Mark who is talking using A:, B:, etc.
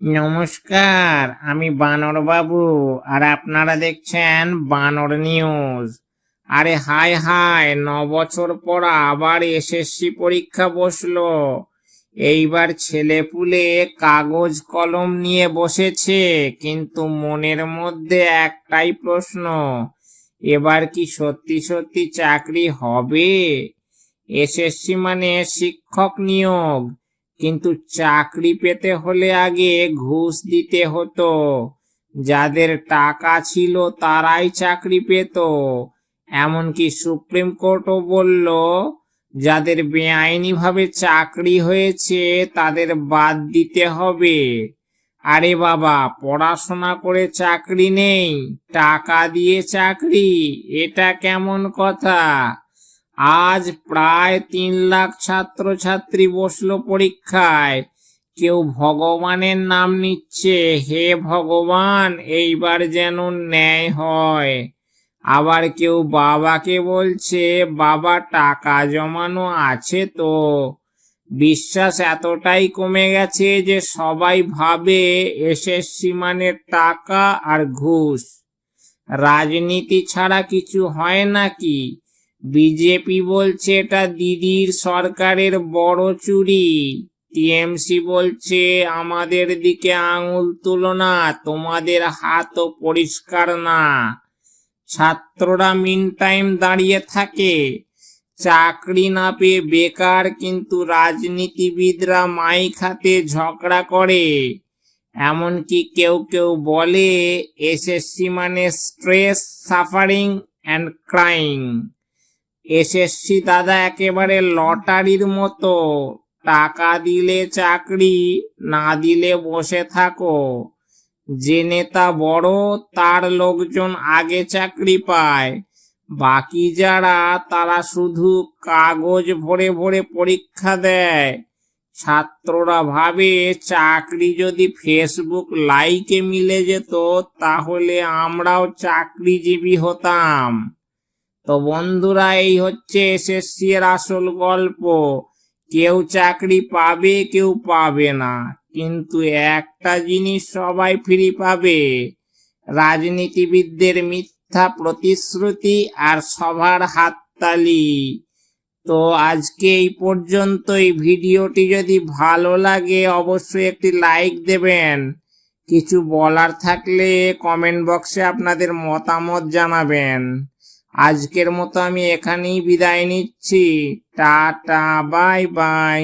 A: নমস্কার, আমি বানর বাবু আর আপনারা দেখছেন বানর নিউজ। আরে হাই হাই ন বছর পর আবার এসএসসি পরীক্ষা বসল। এইবার ছেলেপুলে কাগজ কলম নিয়ে বসেছে, কিন্তু মনের মধ্যে একটাই প্রশ্ন, এবার কি সত্যি সত্যি চাকরি হবে? এসএসসি মানে শিক্ষক নিয়োগ। কিন্তু চাকরি পেতে হলে আগে ঘুষ দিতে হতো। যাদের টাকা ছিল তারাই চাকরি পেত। এমনকি সুপ্রিম কোর্টও বলল, যাদের বেআইনিভাবে চাকরি হয়েছে তাদের বাদ দিতে হবে। আরে বাবা, পড়াশোনা করে চাকরি নেই, টাকা দিয়ে চাকরি, এটা কেমন কথা? আজ প্রায় তিন লাখ ছাত্রছাত্রী বসল পরীক্ষায়। কেউ ভগবানের নাম নিচ্ছে। হে ভগবান, এইবার যেন ন্যায় হয়। আবার কেউ বাবাকে বলছে, বাবা, টাকা জমানো আছে তো? বিশ্বাস এতটাই কমে গেছে যে সবাই ভাবে এসএসসি মানে টাকা আর ঘুষ। রাজনীতি ছাড়া কিছু হয় নাকি? বিজেপি বলছে এটা দিদির সরকারের বড় চুরি। টিএমসি বলছে, আমাদের দিকে আঙুল তুলো না, তোমাদের হাতও পরিষ্কার না। ছাত্ররা মিন টাইম দাঁড়িয়ে থাকে। চাকরি না পেয়ে বেকার কিন্তু রাজনীতিবিদরা মাইক হাতে ঝগড়া করে। এমনকি কেউ কেউ বলে, এসএসসি মানে stress, suffering and crying. SSC দাদা একেবারে লটারির মতো। টাকা দিলে চাকরি, না দিলে বসে থাকো। যে নেতা বড়, তার লোকজন আগে চাকরি পায়। বাকি যারা, তারা শুধু কাগজ ভরে ভরে পরীক্ষা দেয়। ছাত্ররা ভাবে, চাকরি যদি ফেসবুক লাইকে মিলে যেত, তাহলে আমরাও চাকরিজীবী হতাম। তো বন্ধুরা, এই হচ্ছে এসএসসি এর আসল গল্প। কেউ চাকরি পাবে, কেউ পাবে না। কিন্তু একটা জিনিস সবাই ফ্রি পাবে। রাজনীতিবিদদের মিথ্যা প্রতিশ্রুতি আর সবার হাততালি। তো আজকে এই পর্যন্ত এই ভিডিওটি যদি ভালো লাগে, অবশ্যই একটি লাইক দেবেন। কিছু বলার থাকলে কমেন্ট বক্সে আপনাদের মতামত জানাবেন। আজকের মতো আমি এখানেই বিদায় নিচ্ছি। Tata bye bye.